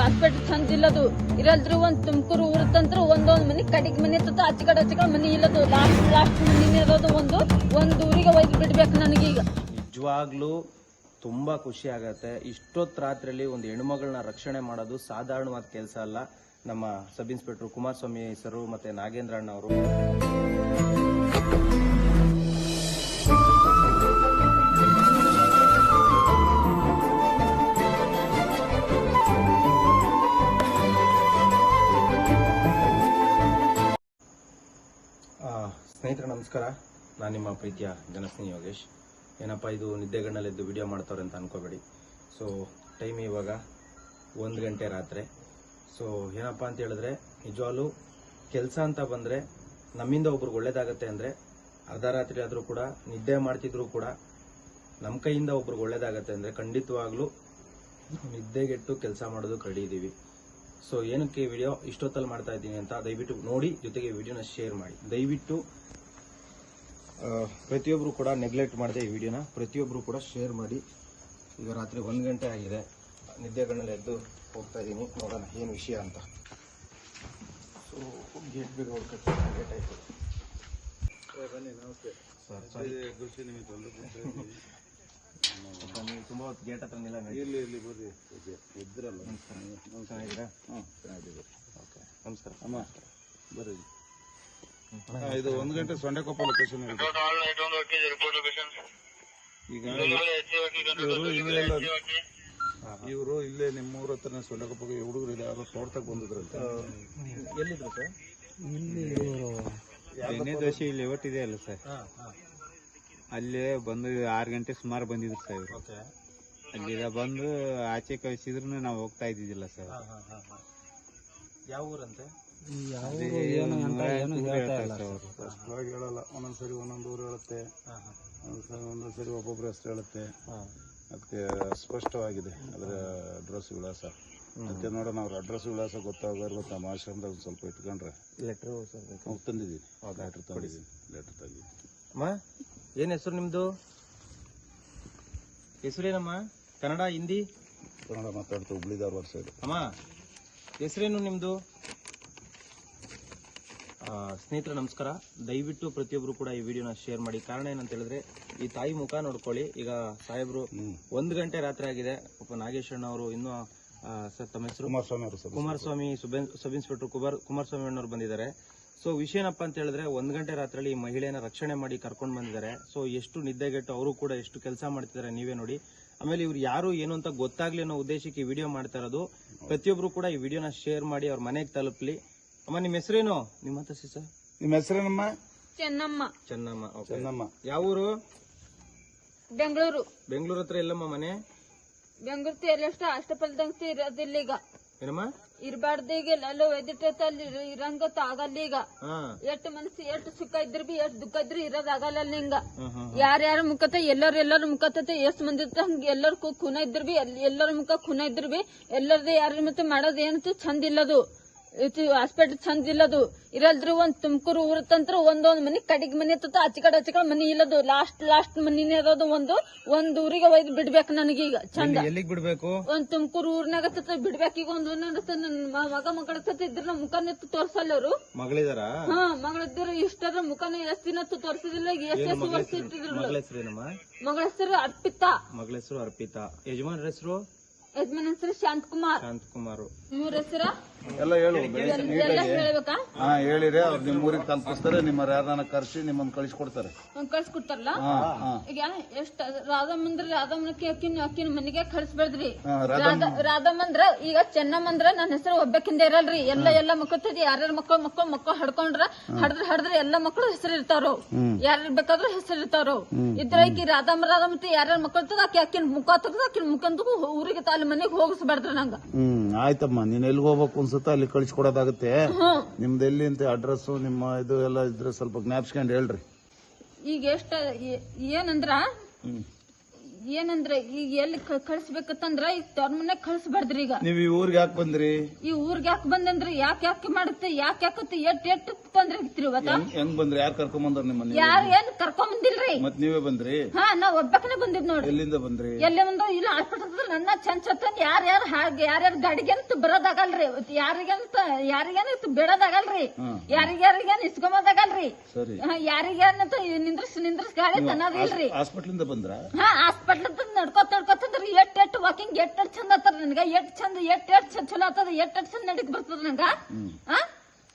Hospital ಚಂದ ಇಲ್ಲದು. ಇರಲ್ದ್ರು ಒಂದ್ ತುಮಕೂರು ಊರ ತಂತ್ರ ಒಂದೊಂದ್ ಮನಿ, ಕಡಿಗ್ ಮನಿ ಇರ್ತದ ಆಚೆ ಕಡೆ ಮನೆ ಕಡೆ ಮನಿ ಇಲ್ಲದು. ಲಾಸ್ಟ್ ಲಾಸ್ಟ್ ಮನಿ ಇರೋದು ಒಂದು, ಒಂದ್ ಊರಿಗೆ ಒಯ್ದು ಬಿಡ್ಬೇಕು ನನಗೀಗ ನಿಜವಾಗ್ಲೂ ತುಂಬಾ ಖುಷಿ ಆಗತ್ತೆ. ಇಷ್ಟೊತ್ತು ರಾತ್ರಿಯಲ್ಲಿ ಒಂದು ಹೆಣ್ಮಗಳನ್ನ ರಕ್ಷಣೆ ಮಾಡೋದು ಸಾಧಾರಣವಾದ ಕೆಲಸ ಅಲ್ಲ. ನಮ್ಮ ಸಬ್ ಇನ್ಸ್ಪೆಕ್ಟರ್ ಕುಮಾರಸ್ವಾಮಿ ಸರ್ ಮತ್ತೆ ನಾಗೇಂದ್ರ ಅಣ್ಣ ಅವರು. ನಾನು ನಿಮ್ಮ ಪ್ರೀತಿಯ ಜನಸ್ನೇಹಿ ಯೋಗೇಶ್. ಏನಪ್ಪ ಇದು ನಿದ್ದೆಗಣ್ಣಲ್ಲಿದ್ದು ವಿಡಿಯೋ ಮಾಡ್ತಾರೆ ಅಂತ ಅನ್ಕೋಬೇಡಿ. ಸೊ ಟೈಮ್ ಇವಾಗ ಒಂದು ಗಂಟೆ ರಾತ್ರಿ. ಸೊ ಏನಪ್ಪ ಅಂತ ಹೇಳಿದ್ರೆ, ನಿಜವಾಗ್ಲೂ ಕೆಲಸ ಅಂತ ಬಂದರೆ ನಮ್ಮಿಂದ ಒಬ್ರಿಗೆ ಒಳ್ಳೇದಾಗತ್ತೆ ಅಂದರೆ ಅರ್ಧ ರಾತ್ರಿ ಆದರೂ ಕೂಡ, ನಿದ್ದೆ ಮಾಡ್ತಿದ್ರು ಕೂಡ ನಮ್ಮ ಕೈಯಿಂದ ಒಬ್ರಿಗೆ ಒಳ್ಳೇದಾಗತ್ತೆ ಅಂದರೆ ಖಂಡಿತವಾಗ್ಲೂ ನಿದ್ದೆಗೆಟ್ಟು ಕೆಲಸ ಮಾಡೋದು ಕರೆ ಇದ್ದೀವಿ ಸೊ ಏನಕ್ಕೆ ವಿಡಿಯೋ ಇಷ್ಟೊತ್ತಲ್ಲಿ ಮಾಡ್ತಾ ಇದ್ದೀನಿ ಅಂತ ದಯವಿಟ್ಟು ನೋಡಿ, ಜೊತೆಗೆ ವಿಡಿಯೋನ ಶೇರ್ ಮಾಡಿ. ದಯವಿಟ್ಟು ಆ, ಪ್ರತಿಯೊಬ್ರು ಕೂಡ ನೆಗ್ಲೆಕ್ಟ್ ಮಾಡದೆ ಈ ವಿಡಿಯೋನ. ಪ್ರತಿಯೊಬ್ಬರು ಕೂಡ ಶೇರ್ ಮಾಡಿ. ಈಗ ರಾತ್ರಿ ಒಂದು ಗಂಟೆ ಆಗಿದೆ. ನಿದ್ದೆಗಳಲ್ಲಿ ಎದ್ದು ಹೋಗ್ತಾ ಇದ್ದೀನಿ ನೋಡೋಣ ಏನು ವಿಷಯ ಅಂತ. ಸೊ ಗೇಟ್ ಬೇಗ ಹೊಡ್ಕತ್ತೆ ಗೇಟ್ ಆಯ್ತು. ಸರ್ ಸಾರಿ ಸ್ವಲ್ಪ ನೀವು ತುಂಬ ಹೊತ್ತು ಗೇಟ್ ಹತ್ರ ನಿಲ್ಲ ಇಲ್ಲಿ ಇಲ್ಲಿ ಬರ್ರಿ ಇದ್ರಲ್ಲ. ಚೆನ್ನಾಗಿದ್ದೀರಾ? ಹ್ಞೂ ಚೆನ್ನಾಗಿದೆ ಓಕೆ. ನಮಸ್ಕಾರ. ಅಮ್ಮ ಬರ್ರಿ ಇದು ಒಂದು ಗಂಟೆ ಸೊಂಡೆಕೊಪ್ಪ ಲೊಕೇಶನ್ ಇದೆ ಈಗ ಇವರು ಇಲ್ಲೇ ಇವರು ಇಲ್ಲೇ ಹತ್ರ ಹತ್ರನೇ ಸೊಂಡೆಕೊಪ್ಪಗೆ ಹುಡುಗರು ಇದೆ ಯಾರೋ ತೋಟಕ್ಕೆ ಬಂದಿದ್ರಂತೆ. ಎಲ್ಲಿದ್ರು ಸರ್? ಎಣ್ಣೆ ದೋಸೆ ಇಲ್ಲಿ ಒಟ್ಟಿದೆ ಅಲ್ಲ ಸರ್. ಅಲ್ಲೇ ಹಾಂ. ಅಲ್ಲಿ ಬಂದು ಆರು ಗಂಟೆ ಸುಮಾರು ಬಂದಿದ್ರು ಸರ್ ಇವರು. ಓಕೆ. ಅಲ್ಲಿದ ಬಂದು ಆಚೆ ಕಳಿಸಿದ್ರು ನಾವು ಹೋಗ್ತಾ ಇದ್ದಿದ್ದಿಲ್ಲ ಸರ್. ಹಾಂ ಹಾಂ ಹಾಂ ಹಾಂ. ಯಾವ ಊರಂತೆ? ಸರ್ ಅವರು. ಸ್ಪಷ್ಟವಾಗಿ ಹೇಳಲ್ಲ ಒಂದೊಂದ್ಸರಿ ಒಂದೊಂದು ಊರು ಹೇಳುತ್ತೆ. ಒಂದೊಂದ್ಸರಿ ಒಂದೊಂದ್ಸರಿ ಒಬ್ಬೊಬ್ರು ಹೆಸರು ಹೇಳುತ್ತೆ. ಅದಕ್ಕೆ ಸ್ಪಷ್ಟವಾಗಿದೆ ಅದರ ಅಡ್ರೆಸ್ ವಿಳಾಸ. ಅದಕ್ಕೆ ನೋಡೋಣ ಅವ್ರ ಅಡ್ರೆಸ್ ವಿಳಾಸ ಗೊತ್ತಾಗೋರು ಗೊತ್ತಾ ನಮ್ಮ ಆಶ್ರಮದಾಗ ಸ್ವಲ್ಪ ಇಟ್ಕೊಂಡ್ರೆ. ಲೆಟ್ರ್ ಸರ್ ಹೋಗಿ ತಂದಿದ್ದೀನಿ. ಲೆಟ್ರ್ ತಂದಿದ್ದೀನಿ. ಲೆಟ್ರ್ ತಂದಿದ್ದೀನಿ. ಅಮ್ಮ ಏನು ಹೆಸರು ನಿಮ್ಮದು ಹೆಸರೇನಮ್ಮ? ಕನ್ನಡ ಹಿಂದಿ? ಕನ್ನಡ ಮಾತಾಡ್ತಾ ಹುಬ್ಳಿ ಧಾರವಾಡ ಸೈಡ್ ಅಮ್ಮ ಹೆಸರೇನು ನಿಮ್ಮದು ಸ್ನೇಹಿತರೆ ನಮಸ್ಕಾರ. ದಯವಿಟ್ಟು ಪ್ರತಿಯೊಬ್ಬರು ಕೂಡ ಈ ವಿಡಿಯೋನ ಶೇರ್ ಮಾಡಿ. ಕಾರಣ ಏನಂತ ಹೇಳಿದ್ರೆ ಈ ತಾಯಿ ಮುಖ ನೋಡ್ಕೊಳ್ಳಿ. ಈಗ ಸಾಹೇಬ್ರು ಒಂದು ಗಂಟೆ ರಾತ್ರಿ ಆಗಿದೆ. ಪಾಪ ನಾಗೇಶ್ ಅಣ್ಣ ಅವರು ಇನ್ನೂ ಸರ್ ತಮ್ಮ ಹೆಸರು? ಕುಮಾರಸ್ವಾಮಿ ಅವರು ಕುಮಾರಸ್ವಾಮಿ ಸಬ್ ಇನ್ಸ್ಪೆಕ್ಟರ್ ಕುಮಾರ್ ಕುಮಾರಸ್ವಾಮಿ ಅಣ್ಣವ್ರು ಬಂದಿದ್ದಾರೆ. ಸೊ ವಿಷಯ ಏನಪ್ಪ ಅಂತ ಹೇಳಿದ್ರೆ ಒಂದ್ ಗಂಟೆ ರಾತ್ರಿಯಲ್ಲಿ ಈ ಮಹಿಳೆಯನ್ನ ರಕ್ಷಣೆ ಮಾಡಿ ಕರ್ಕೊಂಡು ಬಂದಿದ್ದಾರೆ. ಸೊ ಎಷ್ಟು ನಿದ್ದೆಗೆಟ್ಟು ಅವರು ಕೂಡ ಎಷ್ಟು ಕೆಲಸ ಮಾಡ್ತಿದ್ದಾರೆ ನೀವೇ ನೋಡಿ. ಆಮೇಲೆ ಇವ್ರು ಯಾರು ಏನು ಅಂತ ಗೊತ್ತಾಗ್ಲಿ ಅನ್ನೋ ಉದ್ದೇಶಕ್ಕೆ ಈ ವಿಡಿಯೋ ಮಾಡ್ತಾ ಇರೋದು. ಪ್ರತಿಯೊಬ್ರು ಕೂಡ ಈ ವಿಡಿಯೋನ ಶೇರ್ ಮಾಡಿ ಅವ್ರ ಮನೆಗೆ ತಲುಪಲಿ. ಅಮ್ಮ ನಿಮ್ಮ ಹೆಸರೇನು? ನಿಮ್ಮ ಹತ್ರ ಸಿಸ್ಟರ್ ನಿಮ್ಮ ಹೆಸರೇನಮ್ಮ? ಚೆನ್ನಮ್ಮ. ಚೆನ್ನಮ್ಮ ಓಕೆ ಚೆನ್ನಮ್ಮ. ಯಾವ ಊರು? ಬೆಂಗಳೂರು. ಬೆಂಗಳೂರು ಹತ್ರ ಎಲ್ಲಮ್ಮ ಮನೆ? ಬೆಂಗಳೂರು ಎಲ್ಲಷ್ಟು ಅಷ್ಟಪಲ್ದಂಗ್ ಇರೋದಿಲ್ಲ ಈಗ ಏನಮ್ಮ? ಇರಬಾರ್ದು ಈಗ ಎಲ್ಲ ಒಯ್ದಿಟ್ಟಲ್ಲಿ ಇರಂಗತ್ತ ಆಗಲ್ಲ ಈಗ. ಹಾ. ಎಷ್ಟು ಮನಸ್ಸು ಎಷ್ಟು ಸುಖ ಇದ್ರ ಬಿ ಎಷ್ಟು ದುಃಖ ಇದ್ರು ಇರೋದಾಗಲ್ಲ ಹಿಂಗ. ಹ್ಮ್ ಹ್ಮ್ ಯಾರ್ಯಾರ ಮುಖತ ಎಲ್ಲರ ಎಲ್ಲರ ಮುಖತತೆ ಎಷ್ಟ್ ಮಂದಿ ಹಂಗ ಎಲ್ಲರ ಖುನ ಇದ್ರ ಬಿ ಎಲ್ಲರ ಮುಖ ಖುನ ಇದ್ರ ಬಿ ಎಲ್ಲರದ ಯಾರ ಮತ್ತೆ ಮಾಡೋದ್ ಏನಂತ ಚಂದ ಇಲ್ಲದು. ಹಾಸ್ಪಿಟಲ್ ಚಂದ ಇಲ್ಲದು. ಇರಲ್ದ್ರು ಒಂದ್ ತುಮಕೂರು ಊರ ತಂತ್ರ ಒಂದೊಂದ್ ಮನಿ ಕಡಿಗ್ ಮನಿ ಇರ್ತದ ಆಚೆ ಕಡೆ ಆಚೆ ಕಡೆ ಮನಿ ಇಲ್ಲದು. ಲಾಸ್ಟ್ ಲಾಸ್ಟ್ ಮನಿನೇ ಇರೋದು ಒಂದು ಒಂದ್ ಊರಿಗೆ ಒಯ್ದು ಬಿಡ್ಬೇಕು ನನಗೀಗ. ಚಂದ. ಎಲ್ಲಿಗೆ ಬಿಡ್ಬೇಕು? ಒಂದ್ ತುಮಕೂರು ಊರ್ನಾಗ ಬಿಡ್ಬೇಕು. ಈಗ ಒಂದ್ ನನ್ ಮಗ ಮಗಳ ಸತ್ತ ಇದ್ರ ಮುಖ ನಿತ್ತು ತೋರ್ಸಲ್ಲ ಅವ್ರು ಮಗಳಿದಾರ? ಹಾ ಮಗಳಿದ್ರು ಇಷ್ಟರ ಮುಖನ ಎಷ್ಟ್ ದಿನ ತೋರ್ಸಿದಿಲ್ಲ ಎಷ್ಟ್ ಎಷ್ಟು ವರ್ಷ ಮಗಳ ಹೆಸರೇನಮ್ಮ ಮಗಳ ಹೆಸರು ಅರ್ಪಿತಾ. ಮಗಳ ಹೆಸರು ಅರ್ಪಿತಾ. ಯಜಮಾನ್ರ ಹೆಸರು? ಯಜಮಾನ್ ಹೆಸರು ಶಾಂತಕುಮಾರ್. ಶಾಂತಕುಮಾರ್. ಮೂರ್ ಹೆಸರು? ಎಲ್ಲ ಹೇಳು ಎಲ್ಲ ಹೇಳ್ಬೇಕಾ? ಹಾ ಹೇಳಿರಿ ಅವ್ರು ನಿಮ್ಮ ಊರಿಗೆ ತಲುಪಿಸ್ತಾರೆ ನಿಮ್ಮ ಯಾರನ್ನ ಕರ್ಸಿ ನಿಮ್ಮನ್ನ ಕಳಿಸ್ಕೊಡ್ತಾರೆ. ಒಂದ್ ಕಳ್ಸ್ಕೊಡ್ತಾರಲ್ಲ? ಹಾ ಹಾ. ಈಗ ಎಷ್ಟ ರಾಧಮ್ಮಂದ್ರ ರಾಧಮ್ಮನಕ್ಕೆ ಅಕ್ಕಿನ ಅಕ್ಕಿನ ಮನೆಗೆ ಕಳ್ಸ್ಬೇಡ್ರಿ. ಹಾ, ರಾಧ ರಾಧಮ್ಮಂದ್ರ ಈಗ ಚೆನ್ನಮ್ಮಂದ್ರ ನನ್ನ ಹೆಸರು ಒಬ್ಬಕ್ಕಿಂದ ಇರಲ್ರಿ. ಎಲ್ಲ ಎಲ್ಲ ಮಕ್ಕಳು ಯಾರ್ಯಾರ ಮಕ್ಕಳು ಮಕ್ಕಳು ಮಕ್ಕಳು ಹಡ್ಕೊಂಡ್ರ ಹಡದ್ರ ಹಡದ್ರ ಎಲ್ಲ ಮಕ್ಕಳು ಹೆಸರು ಇರ್ತಾರೋ ಯಾರ್ಯಾರ ಬೇಕಾದ್ರೂ ಹೆಸರು ಇರ್ತಾರೋ ಇದ್ರ ಆಕಿ ರಾಧಮ್ಮ ರಾಧಮ್ಮ ಯಾರ್ಯಾರ ಮಕ್ಕಳು ತಗ ಆಕಿ ಅಕ್ಕಿನ ಮುಖ ತೆಗ್ದು ಅಕ್ಕಿನ ಮುಖಂದು ಊರಿಗೆ ತಾಲಿ ಮನೆಗೆ ಹೋಗಿಸ್ಬಾರ್ದ್ರ ನಂಗ. ಹ್ಮ್ ಆಯ್ತಮ್ಮ. ನೀನ್ ಎಲ್ಲಿ ಹೋಗ್ಬೇಕು ಅನ್ಸುತ್ತ ಅಲ್ಲಿ ಕಳಿಸ್ಕೊಡೋದಾಗುತ್ತೆ. ನಿಮ್ದು ಎಲ್ಲಿ ಅಂತ ಅಡ್ರೆಸ್ ನಿಮ್ಮ ಇದು ಎಲ್ಲ ಇದ್ರೆ ಸ್ವಲ್ಪ ಜ್ಞಾಪಿಸ್ಕೊಂಡು ಹೇಳ್ರಿ. ಈಗ ಎಷ್ಟ ಏ- ಏನಂದ್ರ? ಏನಂದ್ರೆ ಈಗ ಎಲ್ಲಿ ಕ- ಕಳ್ಸ್ಬೇಕತ್ತಂದ್ರ ಈಗ ತವ್ರ ಮನೆಗ್ ಕಳ್ಸ್ಬಾರ್ದ್ರಿ ಈಗ. ನೀವ್ ಈ ಊರಿಗೆ ಯಾಕೆ ಬಂದ್ರಿ? ಈ ಊರ್ಗ್ ಯಾಕೆ ಬಂದಂದ್ರೆ? ಯಾಕೆ ಯಾಕೆ ಮಾಡುತ್ತೆ? ಯಾಕೆ ಯಾಕತ್ತೆ? ಎಟ್ ಎಟ್ ತೊಂದ್ರೆ ಆಗಿತ್ರಿ ಇವತ್ತ? ಹೆಂಗ್ ಬಂದ್ರಿ? ಯಾರು ಕರ್ಕೊಂಡ್ ಬಂದ್ರ ನಿಮ್ಮನ್ನ? ಯಾರು ಏನ್ ಕರ್ಕೊಂಡ್ ಬಂದಿಲ್ರಿ ಮತ್ ನೀವೇ ಬಂದ್ರಿ? ಹಾ ನಾವ್ ಒಬ್ಬಕನೆ ಬಂದಿದ್ ನೋಡ್ರಿ. ಎಲ್ಲಿಂದ ಬಂದ್ರಿ? ಎಲ್ಲಿ ಒಂದು ಇಲ್ಲ ಹಾಸ್ಪಿಟಲ್ ನನ್ನ ಚಂದ ಚಂದ ಯಾರ್ ಯಾರು ಹಾಗೆ ಯಾರ್ಯಾರ ಗಾಡಿಗೆಂತ ಬರೋದಾಗಲ್ರಿ. ಯಾರಿಗಂತ ಯಾರಿಗೇನಂತ ಬಿಡೋದಾಗಲ್ರಿ. ಯಾರಿಗ್ಯಾರಿಗೇನ್ ಇಸ್ಕೊಂಬೋದಾಗಲ್ರಿ. ಸರಿ. ಯಾರಿಗೇನಂತ ನಿಂದ್ರಿಸ್ ನಿಂದ್ರಿಸ್ ಗಾಡಿ ತನ್ನದಿಲ್ರಿ ಇಂದ ಬಂದ್ರ? ಹಾ ಹಾಸ್ಪಿಟಲ್ ನಡ್ಕೋತ ನಡ್ಕೋತಂದ್ರ ಎಟ್ ಎಟ್ ವಾಕಿಂಗ್ ಎಟ್ ಎಟ್ ಚಂದ ಆತದ ನನ್ಗ. ಎಟ್ ಚಂದ ಎಟ್ ಎಟ್ ಚಂದ ಚಲೋ ಆತದ ಎಟ್ ಎಟ್ ಚಂದ ನಡಿಕ್ ಬರ್ತದ ನಂಗ. ಆ?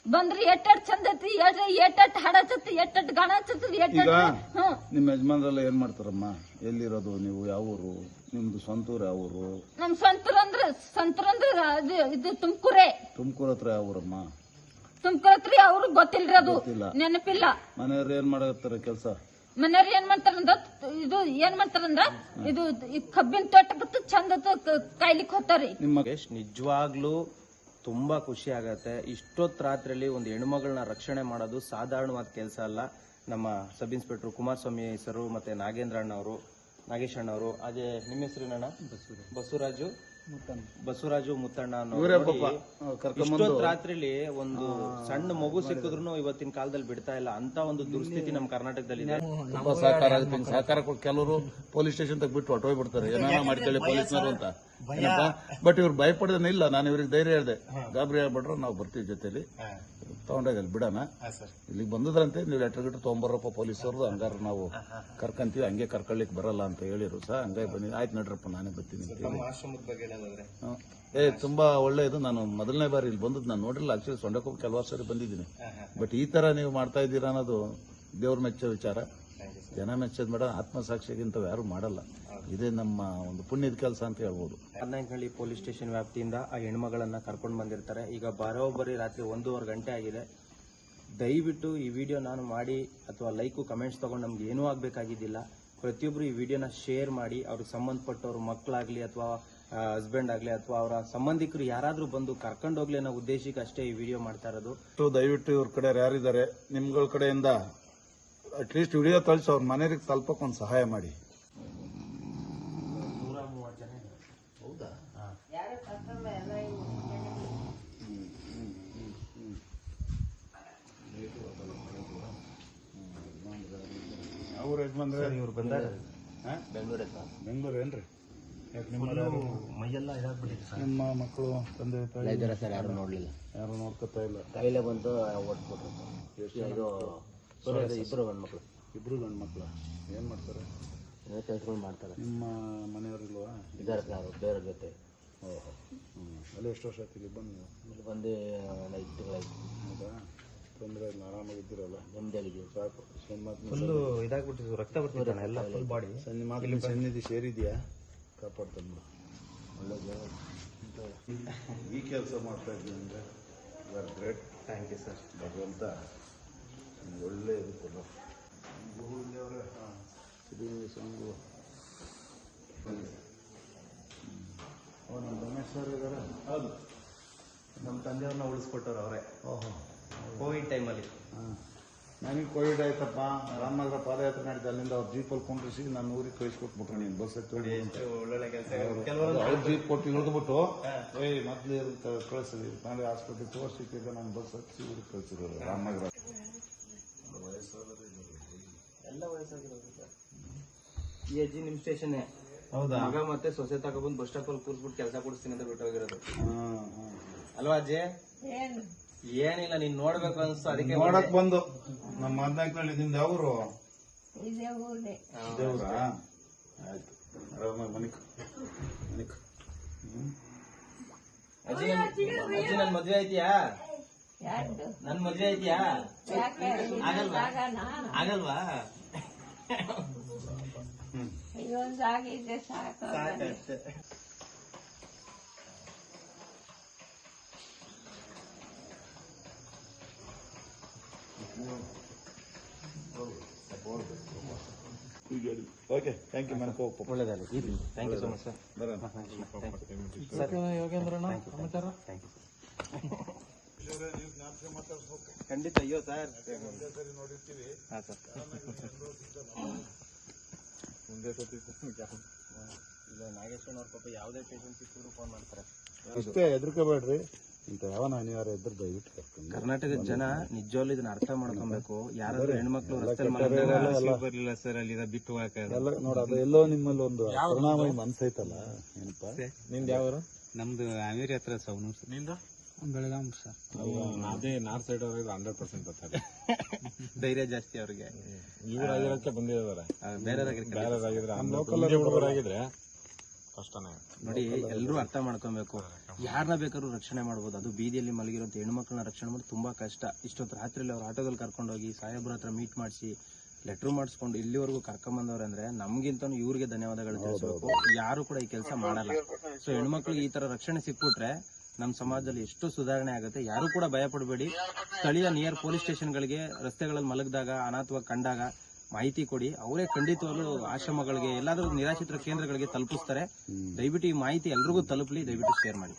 ಬಂದ್ರಿ ಎಟ್ ಎಟ್ ಚಂದ ಐತಿ ಎಟ್ ಎಟ್ ಎಟ್ ಹಾಡ ಹಚ್ಚತಿ ಎಟ್ ಎಟ್ ಗಾಣ ಹಚ್ಚತಿ ಎಟ್ ಈಗ ಹ್ಮ್ ನಿಮ್ಮ ಯಜಮಾನ್ರೆಲ್ಲ ಏನ್ ಮಾಡ್ತಾರಮ್ಮ? ಎಲ್ಲಿರೋದು ನೀವು? ಯಾವ ಊರು? ನಿಮ್ದು ಸ್ವಂತ ಊರು ಯಾವ ಊರು? ನಮ್ ಸಂತರ ಅಂದ್ರ ಸಂತರ ಅಂದ್ರ ಅದು ಇದು ತುಮಕೂರೇ. ತುಮಕೂರು ಹತ್ರ ಯಾವ ಊರಮ್ಮ? ತುಮಕೂರು ಹತ್ರ ಅವ್ರು ಗೊತ್ತಿಲ್ರಿ ಅದು ಗೊತ್ತಿಲ್ಲ. ನೆನಪಿಲ್ಲ. ಮನೆಯವ್ರು ಏನ್ ಮಾಡತ್ತಾರ ಕೆಲಸ? ಮನೆಯವ್ರು ಏನ್ ಮಾಡ್ತಾರಂದ್ರ ಇದು ಏನ್ ಮಾಡ್ತಾರಂದ್ರ ಇದು ಈ ಕಬ್ಬಿನ ಬಿಟ್ಟು ಚಂದ ಕಾಯ್ಲಿಕ್ ಹೋಗ್ತಾರಿ ನಿಮ್ಮ ನಿಜವಾಗ್ಲೂ ತುಂಬಾ ಖುಷಿ ಆಗತ್ತೆ. ಇಷ್ಟೊತ್ತು ರಾತ್ರಿಯಲ್ಲಿ ಒಂದು ಹೆಣ್ಮಗಳನ್ನ ರಕ್ಷಣೆ ಮಾಡೋದು ಸಾಧಾರಣವಾದ ಕೆಲಸ ಅಲ್ಲ. ನಮ್ಮ ಸಬ್ ಇನ್ಸ್ಪೆಕ್ಟರ್ ಕುಮಾರಸ್ವಾಮಿ ಸರು ಮತ್ತೆ ನಾಗೇಂದ್ರ ಅಣ್ಣವರು ನಾಗೇಶ್ ಅಣ್ಣವರು ಅದೇ ನಿಮ್ಮ ಹೆಸರೇನಣ್ಣ ಬಸವರಾಜು. ಬಸವರಾಜು? ಮುತ್ತಣ್ಣ. ಇಷ್ಟೊತ್ತು ರಾತ್ರಿಲಿ ಒಂದು ಸಣ್ಣ ಮಗು ಸಿಕ್ಕಿದ್ರು ಇವತ್ತಿನ ಕಾಲದಲ್ಲಿ ಬಿಡ್ತಾ ಇಲ್ಲ. ಅಂತ ಒಂದು ದುರ್ಸ್ಥಿತಿ ನಮ್ಮ ಕರ್ನಾಟಕದಲ್ಲಿ ಇದೆ ಸಹಕಾರ ಸಹಕಾರ ಕೊಟ್ಟು ಕೆಲವರು ಪೊಲೀಸ್ ಸ್ಟೇಷನ್ ತಗ ಬಿಟ್ಟು ಹೊಟ್ಟೋಗ್ಬಿಡ್ತಾರೆ ಏನಾರ ಮಾಡ್ಕೊಳ್ಳಿ ಪೊಲೀಸ್ನವರು ಅಂತ. ಬಟ್ ಇವ್ರು ಭಯಪಡದೇನೆ ಇಲ್ಲ. ನಾನು ಇವ್ರಿಗೆ ಧೈರ್ಯ ಹೇಳಿದೆ. ಗಾಬರಿ ಹೇಳ್ಬಿಟ್ರೆ ನಾವು ಬರ್ತೀವಿ ಜೊತೆಲಿ. ತಗೊಂಡೋಗಿ ಅಲ್ಲಿ ಬಿಡೋಣ. ಇಲ್ಲಿಗೆ ಬಂದದ್ರಂತೆ ನೀವು ಲೆಟರ್ ಗಿಟ್ರ್ ತೊಗೊಂಬರಪ್ಪ ಪೊಲೀಸರು ಹಂಗಾರ ನಾವು ಕರ್ಕಂತೀವಿ. ಹಂಗೆ ಕರ್ಕೊಳ್ಳಿಕ್ ಬರಲ್ಲ ಅಂತ ಹೇಳಿರು ಸರ್. ಹಂಗಾಗಿ ಬನ್ನಿ. ಆಯ್ತು ನಡ್ರಪ್ಪ ನಾನೇ ಬರ್ತೀನಿ ಏ ತುಂಬಾ ಒಳ್ಳೆಯದು ನಾನು ಮೊದಲನೇ ಬಾರಿ ಇಲ್ಲಿ ಬಂದದ್ದು ನಾನು ನೋಡಿಲ್ಲ. ಆಕ್ಚುಲಿ ಸೊಂಡಕೊಪ್ಪ ಕೆಲವಾರು ಸರಿ ಬಂದಿದ್ದೀನಿ. ಬಟ್ ಈ ತರ ನೀವು ಮಾಡ್ತಾ ಇದ್ದೀರಾ ಅನ್ನೋದು ದೇವ್ರ ಮೆಚ್ಚೋ ವಿಚಾರ. ಜನ ಮೆಚ್ಚೋದು ಮೇಡಮ್ ಆತ್ಮಸಾಕ್ಷಿಗಿಂತ ಯಾರು ಮಾಡಲ್ಲ. ಇದೇ ನಮ್ಮ ಒಂದು ಪುಣ್ಯದ ಕೆಲಸ ಅಂತ ಹೇಳ್ಬೋದು. ಹದಿನೈದನಹಳ್ಳಿ ಪೊಲೀಸ್ ಸ್ಟೇಷನ್ ವ್ಯಾಪ್ತಿಯಿಂದ ಆ ಹೆಣ್ಮಗಳನ್ನು ಕರ್ಕೊಂಡು ಬಂದಿರ್ತಾರೆ. ಈಗ ಬರೋಬ್ಬರಿ ರಾತ್ರಿ ಒಂದೂವರೆ ಗಂಟೆ ಆಗಿದೆ. ದಯವಿಟ್ಟು ಈ ವಿಡಿಯೋ ನಾನು ಮಾಡಿ ಅಥವಾ ಲೈಕು ಕಮೆಂಟ್ಸ್ ತಗೊಂಡು ನಮ್ಗೆ ಏನೂ ಆಗಬೇಕಾಗಿದ್ದಿಲ್ಲ. ಪ್ರತಿಯೊಬ್ಬರು ಈ ವಿಡಿಯೋನ ಶೇರ್ ಮಾಡಿ ಅವ್ರಿಗೆ ಸಂಬಂಧಪಟ್ಟವ್ರ ಮಕ್ಕಳಾಗಲಿ ಅಥವಾ ಹಸ್ಬೆಂಡ್ ಆಗಲಿ ಅಥವಾ ಅವರ ಸಂಬಂಧಿಕರು ಯಾರಾದರೂ ಬಂದು ಕರ್ಕೊಂಡೋಗ್ಲಿ ಅನ್ನೋ ಉದ್ದೇಶಕ್ಕೆ ಅಷ್ಟೇ ಈ ವಿಡಿಯೋ ಮಾಡ್ತಾ ಇರೋದು. ಸೊ ದಯವಿಟ್ಟು ಇವ್ರ ಕಡೆ ಯಾರಿದ್ದಾರೆ ನಿಮ್ಗಳ ಕಡೆಯಿಂದ ಅಟ್ಲೀಸ್ಟ್ ವಿಡಿಯೋ ತಳಿಸಿ ಅವ್ರ ಮನೆಯವ್ರಿಗೆ ತಲುಪಕ್ಕೆ ಒಂದು ಸಹಾಯ ಮಾಡಿ. ಅವ್ರ ಯಜಮಾನ್ರೆ? ಇವ್ರು ಬಂದಾರ. ಬೆಂಗಳೂರು ಏನ್ರಿ? ಯಾಕೆ ನಿಮ್ಮ ಮಕ್ಕಳು ತಂದೆ ತಾಯಿ? ಸರ್ ಯಾರು ನೋಡಲಿಲ್ಲ. ಯಾರು ನೋಡ್ಕೊತಾ ಇಲ್ಲ? ಕಾಯಿಲೆ ಬಂದು ಓಡಿಸ್ಬಿಟ್ರು ಇದು ಇಬ್ಬರು ಗಂಡ್ಮಕ್ಳು. ಇಬ್ರು ಗಂಡು ಮಕ್ಕಳು ಏನು ಮಾಡ್ತಾರೆ? ಕೆಲಸಗಳು ಮಾಡ್ತಾರೆ. ನಿಮ್ಮ ಮನೆಯವರಿಲ್ವಾ ಇದ್ದಾರೆ ಸರ್ ಬೇರೆ ಜೊತೆ. ಓಹೋ. ಹ್ಞೂ ಅಲ್ಲಿ ಎಷ್ಟು ವರ್ಷ ಇಲ್ಲಿ ಬಂದು? ಇಲ್ಲಿ ಬಂದು ಐದು ತಿಂಗಳಾಯ್ತು. ಹೌದಾ? ತೊಂದರೆ ಇಲ್ಲ ಆರಾಮಾಗಿದ್ದೀರಲ್ಲ ನೆಮ್ಮದಿಯಾಗಿದ್ದೀವಿ ಸಾಕು. ಸನ್ಮಾತ್ಮ ಫುಲ್ಲು ಇದಾಗ್ಬಿಟ್ಟಿದ್ರು ರಕ್ತ ಬರ್ತಿದ್ದಾನೆ ಎಲ್ಲ ಫುಲ್ ಬಾಡಿ ಸನ್ಮಾತ್ಮ ಸನ್ನಿಧಿ ಸೇರಿದ್ಯಾ? ಕಾಪಾಡ್ತಾನೆ ಈ ಕೆಲಸ ಮಾಡ್ತಾ ಇದ್ದೀನಿ ಅಂದರೆ you are great thank you sir ಭಗವಂತ ಒಳ್ಳೆ ಇದು ಕೊಡ. ಅವರೇ ಸಿದ್ಧಲಿಂಗ ಸ್ವಾಮಿಗಳು ಓ ನಮ್ಮ ರಮೇಶ್ ಸರ್ ಇದ್ದಾರೆ ಹೌದು. ನಮ್ಮ ತಂದೆಯವ್ರನ್ನ ಉಳಿಸ್ಕೊಟ್ಟವ್ರು ಅವರೇ. ಓಹೋ. ಕೋವಿಡ್ ಟೈಮಲ್ಲಿ. ಹಾಂ. ನನಗೆ ಕೋವಿಡ್ ಆಯ್ತಪ್ಪ. ರಾಮನಗರ ಪಾದಯಾತ್ರೆ ನಡೀತು ಅಲ್ಲಿಂದ ಅವ್ರು ಜೀಪಲ್ಲಿ ಕೊಂಡಿಸಿ ನಾನು ಊರಿಗೆ ಕಳಿಸ್ಕೊಟ್ಬಿಟ್ರೆ ನೀನು ಬಸ್ ಹತ್ತಿ ಒಳ್ಳೊಳ್ಳೆ ಕೆಲಸ ಅವ್ರು ಜೀಪ್ ಕೊಟ್ಟು ಇಳಿದ್ಬಿಟ್ಟು ಏಯ್ ಮೊದಲು ಕಳಿಸಿದ್ವಿ ನಾಳೆ ಆಸ್ಪತ್ರೆ ತೋರಿಸಿ ನಾನು ಬಸ್ ಹಚ್ಚಿ ಊರಿಗೆ ಕಳಿಸಿದ್ರು ರಾಮನಗರ. ಎಲ್ಲ ವಯಸ್ಸಾಗಿರೋದು ಈ ಅಜ್ಜಿ ನಿಮ್ ಸ್ಟೇಷನ್ ಹೌದಾ? ಮಗ ಮತ್ತೆ ಸೊಸೆ ತಗೊಬಂದು ಬಸ್ ಸ್ಟಾಪ್ ಅಲ್ಲಿ ಕೂರ್ಸ್ಬಿಟ್ಟು ಕೆಲಸ ಕೊಡಿಸ್ತೀನಿ ಅಂತ ಬಿಟ್ಟು ಹೋಗಿರೋದು. ಹಾಂ ಹಾಂ. ಅಲ್ವಾ ಅಜ್ಜಿ? ಏನಿಲ್ಲ ನೀನ್ ನೋಡ್ಬೇಕು ಅನ್ಸ್ತು ಅದಕ್ಕೆ ನೋಡಕ್ ಬಂದು. ನಮ್ಮ ಹದಿನಾಲ್ಕನಲ್ಲಿ ನಿಮ್ದು ಅವರು? ದೇವ್ರಾ ಆಯ್ತು. ಆರಾಮಾಗಿ ಮನಿಕ್. ಮನಿಕ್. ಹ್ಮ್. ಅಜ್ಜಿ ನನ್ ಅಜ್ಜಿ ನನ್ ಮದ್ವೆ ಐತಿಯಾ ನನ್ ಮದ್ವೆ ಐತಿಯಾ ಆಗಲ್ವಾ? ಆಗಲ್ವಾ? ಸಾಕಷ್ಟೇ. ಓಕೆ ಥ್ಯಾಂಕ್ ಯು ಹೋಗ್ಪ ಒಳ್ಳೇದಾಗಲಿ. Thank you so much sir ಬರೋಣ ಖಂಡಿತ ಅಯ್ಯೋ ಸರ್. ಹಾಂ ಸರ್. ಇಲ್ಲ ನಾಗೇಶ್ವರ ಅವ್ರ ಪಾಪ ಯಾವುದೇ ಪೇಷಂಟ್ ಸಿಕ್ಕಿದ್ರು ಫೋನ್ ಮಾಡ್ತಾರೆ. ಅಷ್ಟೇ ಹೆದರ್ಕೋಬೇಡ್ರಿ ಇಂಥ ಯಾವನ ಅನಿವಾರ್ಯ ಇದ್ರೆ ದಯವಿಟ್ಟು ಕರ್ಕೊಂಡು ಕರ್ನಾಟಕದ ಜನ ನಿಜವಾಗ್ಲೂ ಇದನ್ನ ಅರ್ಥ ಮಾಡ್ಕೊಬೇಕು. ಯಾರಾದ್ರೂ ಹೆಣ್ಮಕ್ಳು ರಸ್ತೆ ಬರಲಿಲ್ಲ ಬರ್ಲಿಲ್ಲ ಸರ್ ಅಲ್ಲಿ ಬಿಟ್ಟು ಎಲ್ಲ ನೋಡ ಅದು ಎಲ್ಲೋ ನಿಮ್ಮಲ್ಲಿ ಒಂದು ಕರುಣಾಮಯಿ ಮನ್ಸೈತಲ್ಲ ಏನಪ್ಪ? ನಿಂದ ಯಾವ ನಮ್ದು ಅಮೇರಿ ಹತ್ರ ಸೌನೂರ್ ಸರ್ನಿಂದ ಬೆಳಗಾಂ ಸರ್ ಅದೇ ನಾರ್ತ್ ಸೈಡ್ ಅವ್ರಿಗೆ ಹಂಡ್ರೆಡ್ ಪರ್ಸೆಂಟ್ ಬರ್ತಾರೆ ಧೈರ್ಯ ಜಾಸ್ತಿ ಅವ್ರಿಗೆ. ಇವರಾಗಿರೋಕ್ಕೆ ಬಂದಿದ್ದಾರೆ. ಬೇರೆ ಬೇರೆ ಹುಡುಗರಾಗಿದ್ರೆ ಕಷ್ಟನೇ. ನೋಡಿ ಎಲ್ಲರೂ ಅರ್ಥ ಮಾಡ್ಕೊಬೇಕು. ಯಾರನ್ನ ಬೇಕಾದ್ರೂ ರಕ್ಷಣೆ ಮಾಡ್ಬೋದು. ಅದು ಬೀದಿಯಲ್ಲಿ ಮಲಗಿರೋಂಥ ಹೆಣ್ಮಕ್ಳನ್ನ ರಕ್ಷಣೆ ಮಾಡೋದು ತುಂಬಾ ಕಷ್ಟ. ಇಷ್ಟೊತ್ತು ರಾತ್ರಿಯಲ್ಲಿ ಅವ್ರ ಆಟೋದಲ್ಲಿ ಕರ್ಕೊಂಡೋಗಿ ಸಾಹೇಬ್ರ ಹತ್ರ ಮೀಟ್ ಮಾಡಿಸಿ ಲೆಟ್ರ್ ಮಾಡಿಸ್ಕೊಂಡು ಇಲ್ಲಿವರೆಗೂ ಅಂದ್ರೆ ನಮ್ಗಿಂತ ಇವ್ರಿಗೆ ಧನ್ಯವಾದಗಳು ತಿಳಿಸಬೇಕು. ಯಾರು ಕೂಡ ಈ ಕೆಲಸ ಮಾಡಲ್ಲ. ಸೊ ಹೆಣ್ಮಕ್ಳಿಗೆ ಈ ತರ ರಕ್ಷಣೆ ಸಿಕ್ಬಿಟ್ರೆ ನಮ್ಮ ಸಮಾಜದಲ್ಲಿ ಎಷ್ಟು ಸುಧಾರಣೆ ಆಗುತ್ತೆ? ಯಾರು ಕೂಡ ಭಯ ಪಡಬೇಡಿ ಸ್ಥಳೀಯ ನಿಯರ್ ಪೊಲೀಸ್ ಸ್ಟೇಷನ್ಗಳಿಗೆ ರಸ್ತೆಗಳಲ್ಲಿ ಮಲಗಿದಾಗ ಅನಾಥವಾಗಿ ಕಂಡಾಗ ಮಾಹಿತಿ ಕೊಡಿ. ಅವರೇ ಖಂಡಿತವಾಗ್ಲೂ ಆಶ್ರಮಗಳಿಗೆ ಎಲ್ಲಾದ್ರೂ ನಿರಾಶ್ರಿತರ ಕೇಂದ್ರಗಳಿಗೆ ತಲುಪಿಸ್ತಾರೆ. ದಯವಿಟ್ಟು ಈ ಮಾಹಿತಿ ಎಲ್ರಿಗೂ ತಲುಪಲಿ. ದಯವಿಟ್ಟು ಶೇರ್ ಮಾಡಿ.